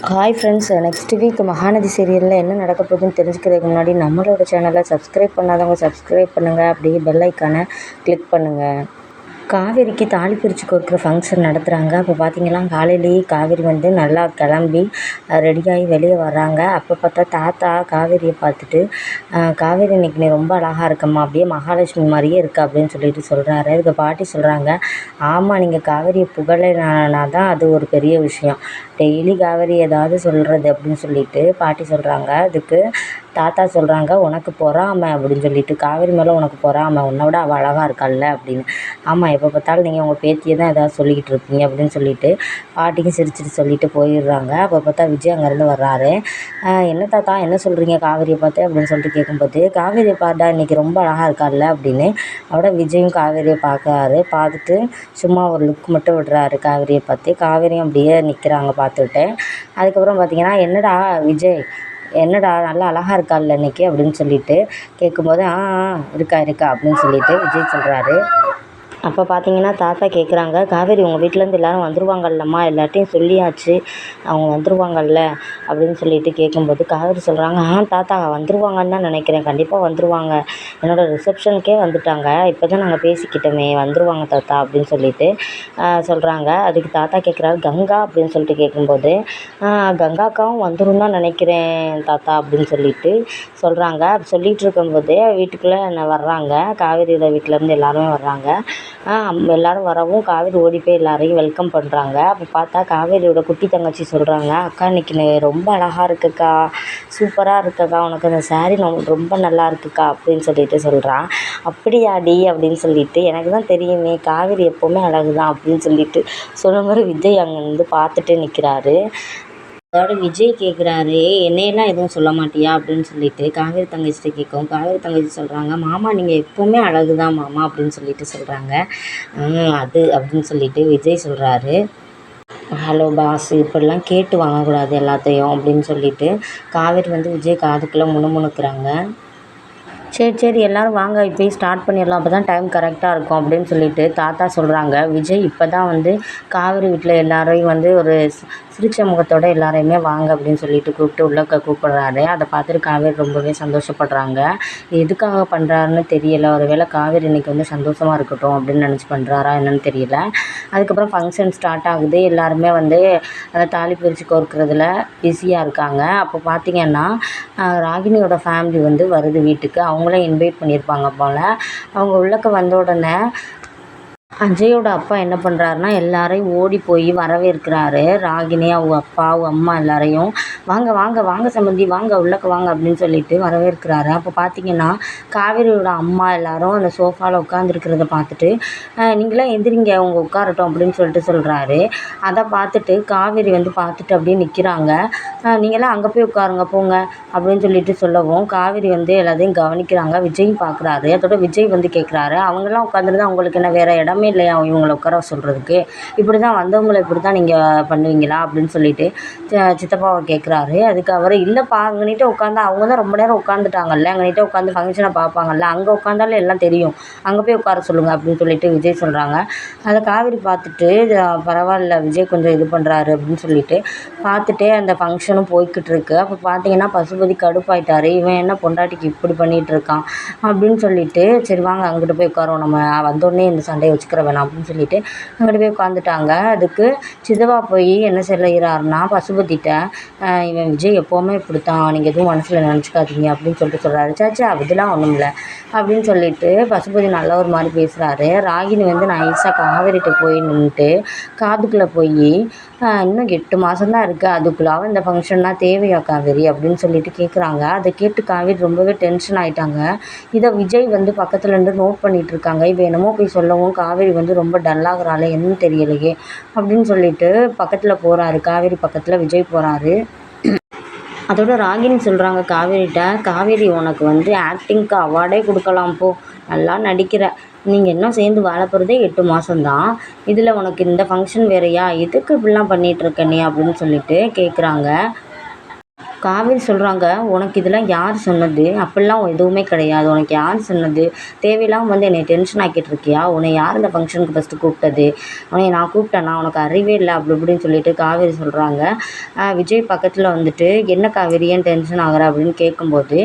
Hi friends next week Mahanadhi சீரியலில் என்ன நடக்க போகுதுன்னு தெரிஞ்சுக்கிறதுக்கு முன்னாடி நம்மளோட சேனலை சப்ஸ்கிரைப் பண்ணாதவங்க சப்ஸ்கிரைப் பண்ணுங்கள் அப்படியே பெல் ஐக்கானை கிளிக் பண்ணுங்கள் காவேரிக்கு தாலி பிரித்து கொடுக்குற ஃபங்க்ஷன் நடத்துகிறாங்க அப்போ பார்த்திங்கன்னா காலையிலேயே காவேரி வந்து நல்லா கிளம்பி ரெடியாகி வெளியே வர்றாங்க. அப்போ பார்த்தா தாத்தா காவேரியை பார்த்துட்டு காவேரி இன்னைக்கு நீ ரொம்ப அழகாக இருக்கம்மா அப்படியே மகாலட்சுமி மாதிரியே இருக்கா அப்படின்னு சொல்லிட்டு சொல்கிறாரு அதுக்கு பாட்டி சொல்கிறாங்க ஆமாம் நீங்கள் காவேரியை புகழனா தான் அது ஒரு பெரிய விஷயம். டெய்லி காவேரி ஏதாவது சொல்கிறது அப்படின்னு சொல்லிட்டு பாட்டி சொல்கிறாங்க அதுக்கு தாத்தா சொல்கிறாங்க உனக்கு பொறாமை அப்படின்னு சொல்லிட்டு காவேரி மேலே உனக்கு பொறாமை உன்னை விட அவள் அழகாக இருக்காள்ல அப்படின்னு. ஆமாம் எப்போ பார்த்தாலும் நீங்கள் உங்கள் பேத்தியை தான் ஏதாவது சொல்லிக்கிட்டு இருப்பீங்க அப்படின்னு சொல்லிட்டு பாட்டிக்கும் சிரிச்சிட்டு சொல்லிட்டு போயிடுறாங்க. அப்போ பார்த்தா விஜய் அங்கேருந்து வர்றாரு. என்ன தாத்தா என்ன சொல்கிறீங்க காவேரியை பார்த்து? அப்படின்னு சொல்லிட்டு கேட்கும்போது காவேரியை பார்த்தா இன்றைக்கி ரொம்ப அழகாக இருக்காள்ல அப்படின்னு. அவட விஜயும் காவேரியை பார்க்குறாரு பார்த்துட்டு சும்மா ஒரு லுக் மட்டும் விடுறாரு காவேரியை பார்த்து. காவேரியும் அப்படியே நிற்கிறாங்க பார்த்துட்டு அதுக்கப்புறம் பார்த்தீங்கன்னா என்னடா விஜய் என்னடா நல்லா அழகாக இருக்காள்ல இன்னைக்கு அப்படின்னு சொல்லிட்டு கேட்கும்போது ஆ ஆ இருக்கா இருக்கா அப்படின்னு சொல்லிட்டு விஜய் சொல்கிறாரு அப்போ பார்த்தீங்கன்னா தாத்தா கேட்குறாங்க காவேரி உங்கள் வீட்டிலேருந்து எல்லோரும் வந்துருவாங்கல்லம்மா எல்லார்ட்டையும் சொல்லியாச்சு அவங்க வந்துருவாங்கல்ல அப்படின்னு சொல்லிட்டு கேட்கும்போது காவேரி சொல்கிறாங்க ஆ தாத்தா வந்துருவாங்கன்னு தான் நினைக்கிறேன் கண்டிப்பாக வந்துடுவாங்க என்னோடய ரிசப்ஷனுக்கே வந்துட்டாங்க இப்போ தான் நாங்கள் பேசிக்கிட்டோமே வந்துடுவாங்க தாத்தா அப்படின்னு சொல்லிட்டு சொல்கிறாங்க அதுக்கு தாத்தா கேட்குறாரு கங்கா அப்படின்னு சொல்லிட்டு கேட்கும்போது கங்காக்காவும் வந்துடும் தான் நினைக்கிறேன் தாத்தா அப்படின்னு சொல்லிட்டு சொல்கிறாங்க சொல்லிகிட்டு இருக்கும்போதே வீட்டுக்குள்ளே வர்றாங்க காவேரியோட வீட்டிலேருந்து எல்லாருமே வர்றாங்க. எல்லோரும் வரவும் காவேரி ஓடி போய் எல்லாரையும் வெல்கம் பண்ணுறாங்க அப்போ பார்த்தா காவேரியோட குட்டி தங்கச்சி சொல்கிறாங்க அக்கா இன்றைக்கி நீ ரொம்ப அழகாக இருக்குக்கா சூப்பராக இருக்கக்கா உனக்கு அந்த ஸாரி ரொம்ப நல்லா இருக்குக்கா அப்படின்னு சொல்லிட்டு சொல்கிறான் அப்படியாடி அப்படின்னு சொல்லிட்டு எனக்கு தான் தெரியுமே காவேரி எப்போவுமே அழகு தான் அப்படின்னு சொல்லிட்டு சொன்ன மாதிரி விஜய் அங்கே வந்து பார்த்துட்டு நிற்கிறாரு அதோட விஜய் கேட்குறாரு என்னையெல்லாம் எதுவும் சொல்ல மாட்டியா? அப்படின்னு சொல்லிட்டு காவேரி தங்கச்சிட்ட கேட்கும் காவேரி தங்கச்சி சொல்கிறாங்க மாமா நீங்கள் எப்போவுமே அழகு தான் மாமா அப்படின்னு சொல்லிட்டு சொல்கிறாங்க அது அப்படின்னு சொல்லிட்டு விஜய் சொல்கிறாரு ஹலோ பாஸ் இப்படிலாம் கேட்டு வாங்கக்கூடாது எல்லாத்தையும் அப்படின்னு சொல்லிட்டு காவேரி வந்து விஜய் காதுக்குள்ளே முணுமுணுக்கிறாங்க. சரி சரி எல்லோரும் வாங்க இப்போயே ஸ்டார்ட் பண்ணிடலாம். அப்போ தான் டைம் கரெக்டாக இருக்கும் அப்படின்னு சொல்லிட்டு தாத்தா சொல்கிறாங்க விஜய் இப்போ தான் வந்து காவேரி வீட்டில் எல்லோரையும் வந்து ஒரு சிரித்த முகத்தோடு எல்லாரையுமே வாங்க அப்படின்னு சொல்லிட்டு கூப்பிட்டு உள்ளே கூப்பிட்றாரு. அதை பார்த்துட்டு காவேரி ரொம்பவே சந்தோஷப்படுறாங்க. எதுக்காக பண்ணுறாருன்னு தெரியல. ஒரு வேளை காவேரி இன்றைக்கி வந்து சந்தோஷமாக இருக்கட்டும் அப்படின்னு நினச்சி பண்ணுறாரா என்னன்னு தெரியல. அதுக்கப்புறம் ஃபங்க்ஷன் ஸ்டார்ட் ஆகுது. எல்லாருமே வந்து அந்த தாலி பிரித்து கோர்க்குறதுல பிஸியாக இருக்காங்க. அப்போ பார்த்திங்கன்னா ராகினியோட ஃபேமிலி வந்து வருது வீட்டுக்கு. அவங்க அவங்களும் இன்வைட் பண்ணியிருப்பாங்க போல். அவங்க உள்ளக்க வந்த உடனே அஜயோட அப்பா என்ன பண்ணுறாருன்னா எல்லாரையும் ஓடி போய் வரவேற்கிறாரு. ராகினி அவங்க அப்பா அவங்க அம்மா எல்லாரையும் வாங்க வாங்க வாங்க சம்பந்தி வாங்க உள்ளக்க வாங்க அப்படின்னு சொல்லிட்டு வரவேற்கிறாரு. அப்போ பார்த்தீங்கன்னா காவேரியோட அம்மா எல்லாரும் அந்த சோஃபாவில் உட்காந்துருக்கிறத பார்த்துட்டு நீங்களாம் எந்திரிங்க அவங்க உட்காரட்டும் அப்படின்னு சொல்லிட்டு சொல்கிறாரு அதை பார்த்துட்டு காவேரி வந்து பார்த்துட்டு அப்படியே நிற்கிறாங்க நீங்களாம் அங்கே போய் உட்காருங்க போங்க அப்படின்னு சொல்லிட்டு சொல்லவும் காவேரி வந்து எல்லாத்தையும் கவனிக்கிறாங்க. விஜயும் பார்க்குறாரு அதோட விஜய் வந்து கேட்குறாரு அவங்கெல்லாம் உட்காந்துருந்தா அவங்களுக்கு என்ன வேறு இடமே இல்லையா இவங்களை உட்கார சொல்கிறதுக்கு இப்படி தான் வந்தவங்களை இப்படி தான் நீங்கள் பண்ணுவீங்களா? அப்படின்னு சொல்லிட்டு சித்தப்பாவை கேட்குறாரு அதுக்கு அவர் இல்லைப்பா அங்கனிட்ட உட்காந்து அவங்க தான் ரொம்ப நேரம் உட்காந்துட்டாங்கல்ல அங்கனிட்ட உட்காந்து ஃபங்க்ஷனை பார்ப்பாங்கல்ல அங்கே உட்காந்தாலும் எல்லாம் தெரியும். அங்கே போய் உட்கார சொல்லுங்கள் அப்படின்னு சொல்லிட்டு விஜய் சொல்கிறாங்க அதை காவேரி பார்த்துட்டு பரவாயில்ல விஜய் கொஞ்சம் இது பண்ணுறாரு அப்படின்னு சொல்லிட்டு பார்த்துட்டே அந்த ஃபங்க்ஷனும் போய்கிட்டு இருக்கு. அப்போ பார்த்தீங்கன்னா பசுபதி கடுப்பாயிட்டாரு. இவன் என்ன பொண்டாட்டிக்கு இப்படி பண்ணிகிட்டு இருக்கான்? அப்படின்னு சொல்லிட்டு சரி வாங்க அங்கிட்டு போய் உட்காரோம் நம்ம வந்தோடனே இந்த சண்டையை வச்சுக்கிறோம். உட்கார வேணாம் அப்படின்னு சொல்லிட்டு அங்கிட்டு போய் உட்காந்துட்டாங்க அதுக்கு சிதவா போய் என்ன செய்கிறாருன்னா பசுபதிட்ட இவன் விஜய் எப்போவுமே இப்படித்தான். நீங்கள் எதுவும் மனசில் நினச்சிக்காதீங்க அப்படின்னு சொல்லிட்டு சொல்கிறாரு சாச்சா அதுலாம் ஒன்றும் இல்லை அப்படின்னு சொல்லிட்டு பசுபதி நல்ல ஒரு மாதிரி பேசுகிறாரு ராகினி வந்து நைஸாக காவேரிகிட்ட போய் நின்றுட்டு காதுக்குள்ளே போய் இன்னும் எட்டு மாதம் தான் இருக்குது அதுக்குள்ளாவும் இந்த ஃபங்க்ஷன்லாம் தேவையா காவேரி? அப்படின்னு சொல்லிட்டு கேட்குறாங்க அதை கேட்டு காவேரி ரொம்பவே டென்ஷன் ஆகிட்டாங்க இதை விஜய் வந்து பக்கத்தில் இருந்து நோட் பண்ணிகிட்டு இருக்காங்க. இப்போ என்னமோ போய் சொல்லவும் காவேரி வந்து ரொம்ப டல்லாகிறாள் என்னன்னு தெரியலையே அப்படின்னு சொல்லிட்டு பக்கத்தில் போகிறாரு காவேரி பக்கத்தில் விஜய் போகிறாரு அதோட ராகினி சொல்கிறாங்க காவேரிகிட்ட காவேரி உனக்கு வந்து ஆக்டிங்க்கு அவார்டே கொடுக்கலாம் போ. நல்லா நடிக்கிற. நீங்கள் இன்னும் சேர்ந்து வாழ போகிறதே எட்டு மாதம்தான் இதில் உனக்கு இந்த ஃபங்க்ஷன் வேறையா? எதுக்கு இப்படிலாம் பண்ணிகிட்ருக்க நீ? அப்படின்னு சொல்லிட்டு கேட்குறாங்க காவேரி சொல்கிறாங்க உனக்கு இதெல்லாம் யார் சொன்னது? அப்படிலாம் எதுவுமே கிடையாது. உனக்கு யார் சொன்னது? தேவையில்லாமல் வந்து என்னை டென்ஷன் ஆக்கிட்டு இருக்கியா? உன்னை யார் இந்த ஃபங்க்ஷனுக்கு ஃபஸ்ட்டு கூப்பிட்டது? உன்னை நான் கூப்பிட்டேன்னா உனக்கு அறிவே இல்லை அப்படி இப்படின்னு சொல்லிட்டு காவேரி சொல்கிறாங்க விஜய் பக்கத்தில் வந்துட்டு என்ன காவேரி ஏன் டென்ஷன் ஆகிற? அப்படின்னு கேட்கும்போது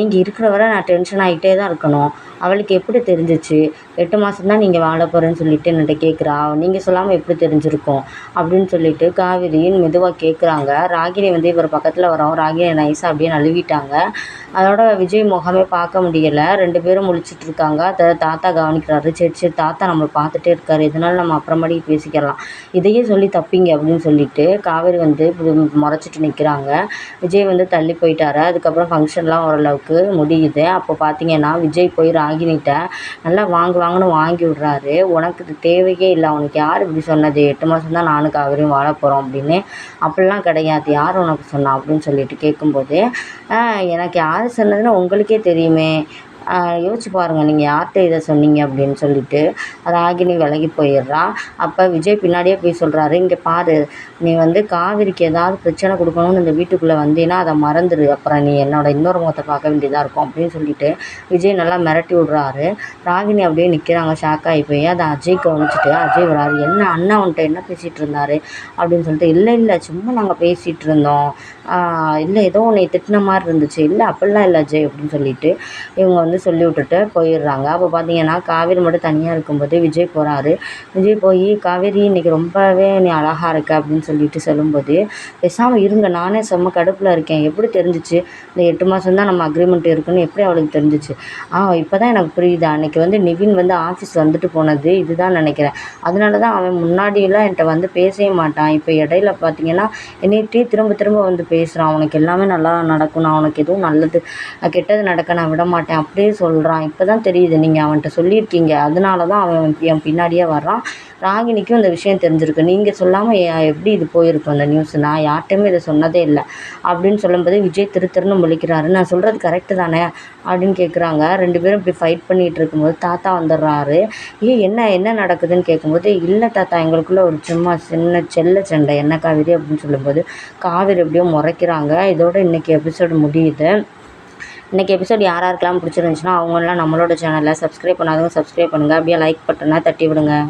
நீங்கள் இருக்கிற வரை நான் டென்ஷன் ஆகிட்டே தான் இருக்கணும். அவளுக்கு எப்படி தெரிஞ்சிச்சு? எட்டு மாதம் தான் நீங்கள் வாழ போகிறேன்னு சொல்லிட்டு என்கிட்ட கேட்குறா நீங்கள் சொல்லாமல் எப்படி தெரிஞ்சிருக்கும்? அப்படின்னு சொல்லிட்டு காவிரியின் மெதுவாக கேட்குறாங்க ராகினி வந்து இவர் பக்கத்தில் வரோம். ராகினி நைஸாக அப்படியே நழுவிட்டாங்க. அதோட விஜய் முகமே பார்க்க முடியலை. ரெண்டு பேரும் முழிச்சிட்டு இருக்காங்க. அதை தாத்தா கவனிக்கிறாரு. சரி சரி தாத்தா நம்மளை பார்த்துட்டே இருக்காரு. இதனால நம்ம அப்புறமாடி பேசிக்கலாம். இதையே சொல்லி தப்பிங்க அப்படின்னு சொல்லிட்டு காவேரி வந்து முறைச்சிட்டு நிற்கிறாங்க விஜய் வந்து தள்ளி போயிட்டாரு. அதுக்கப்புறம் ஃபங்க்ஷன்லாம் ஓரளவுக்கு முடியுது. அப்போ பார்த்தீங்கன்னா விஜய் போய் வாங்கினிட்டேன் நல்லா வாங்கு வாங்கன்னு வாங்கி விட்றாரு. உனக்கு இது தேவையே இல்லை. உனக்கு யார் இப்படி சொன்னது? எட்டு மாதம் தான் நானும் அவரையும் வாழ போகிறோம் அப்படின்னு. அப்படிலாம் கிடையாது. யார் உனக்கு சொன்னா? அப்படின்னு சொல்லிட்டு கேட்கும்போது எனக்கு யார் சொன்னதுன்னு உங்களுக்கே தெரியுமே. யோசிச்சு பாருங்கள் நீங்கள் யார்கிட்ட இதை சொன்னீங்க அப்படின்னு சொல்லிட்டு ராகினி விலகி போயிடுறா. அப்போ விஜய் பின்னாடியே போய் சொல்கிறாரு இங்கே பாரு நீ வந்து காவிரிக்கு ஏதாவது பிரச்சனை கொடுக்கணும்னு இந்த வீட்டுக்குள்ளே வந்தீன்னா அதை மறந்துடு அப்புறம் நீ என்னோட இன்னொரு முகத்தை பார்க்க வேண்டியதாக இருக்கும் அப்படின்னு சொல்லிட்டு விஜய் நல்லா மிரட்டி விட்றாரு. ராகினி அப்படியே நிற்கிறாங்க ஷாக் ஆகி போய். அதை அஜய் கவனிச்சுட்டு அஜய் வராரு. என்ன அண்ணா உன்ட்ட என்ன பேசிகிட்டு இருந்தாரு? அப்படின்னு சொல்லிட்டு இல்லை இல்லை சும்மா நாங்கள் பேசிகிட்டு இருந்தோம். இல்லை ஏதோ உன்னை திட்டின மாதிரி இருந்துச்சு. இல்லை அப்படிலாம் இல்லை அஜய் அப்படின்னு சொல்லிட்டு இவங்க வந்து சொல்லி விட்டுட்டு போயிடுறாங்க. அப்போ பார்த்தீங்கன்னா காவேரி மட்டும் தனியாக இருக்கும்போது விஜய் போகிறாரு விஜய் போய் காவேரி இன்றைக்கி ரொம்பவே நீ அழகாக இருக்க அப்படின்னு சொல்லிட்டு சொல்லும்போது பேசாமல் இருங்க நானே செம்ம கடுப்பில் இருக்கேன். எப்படி தெரிஞ்சிச்சு? இந்த எட்டு மாதம் தான் நம்ம அக்ரிமெண்ட் இருக்குன்னு எப்படி அவளுக்கு தெரிஞ்சிச்சு? ஆ இப்போ தான் எனக்கு புரியுது. அன்றைக்கி வந்து நிவின் வந்து ஆஃபீஸ் வந்துட்டு போனது இதுதான் நினைக்கிறேன். அதனால தான் அவன் முன்னாடியெல்லாம் என்கிட்ட வந்து பேசவே மாட்டான். இப்போ இடையில பார்த்தீங்கன்னா என்னையே திரும்ப திரும்ப வந்து பேசுகிறான் உனக்கு எல்லாமே நல்லா நடக்கும் நான் உனக்கு எதுவும் நல்லது கெட்டது நடக்க நான் விட மாட்டேன் அப்படியே சொல்கிறான் இப்போ தான் தெரியுது நீங்கள் அவன்கிட்ட சொல்லியிருக்கீங்க. அதனால தான் அவன் என் பின்னாடியே வர்றான். ராகினிக்கும் இந்த விஷயம் தெரிஞ்சிருக்கு. நீங்கள் சொல்லாமல் எப்படி இது போயிருக்கும் அந்த நியூஸ் நான் யார்கிட்டையுமே இதை சொன்னதே இல்லை. அப்படின்னு சொல்லும்போது விஜய் திரு திருன்னு முழிக்கிறாரு. நான் சொல்கிறது கரெக்டு தானே? அப்படின்னு கேட்குறாங்க ரெண்டு பேரும் இப்படி ஃபைட் பண்ணிகிட்டு இருக்கும்போது தாத்தா வந்துடுறாரு. ஏ என்ன என்ன நடக்குதுன்னு கேட்கும்போது இல்லை தாத்தா எங்களுக்குள்ளே ஒரு சும்மா சின்ன செல்ல சண்டை. என்ன காவேரி? அப்படின்னு சொல்லும்போது காவேரி எப்படியோ முறைக்கிறாங்க. இதோட இன்றைக்கி எபிசோடு முடியுது. இன்றைக்கி எபிசோட் யார் யாருக்கெல்லாம் பிடிச்சிருந்துச்சுன்னா அவங்களாம் நம்மளோட சேனலை சப்ஸ்கிரைப் பண்ணாதவங்க சப்ஸ்கிரைப் பண்ணுங்கள் அப்படியே லைக் பட்டனை தட்டி விடுங்க.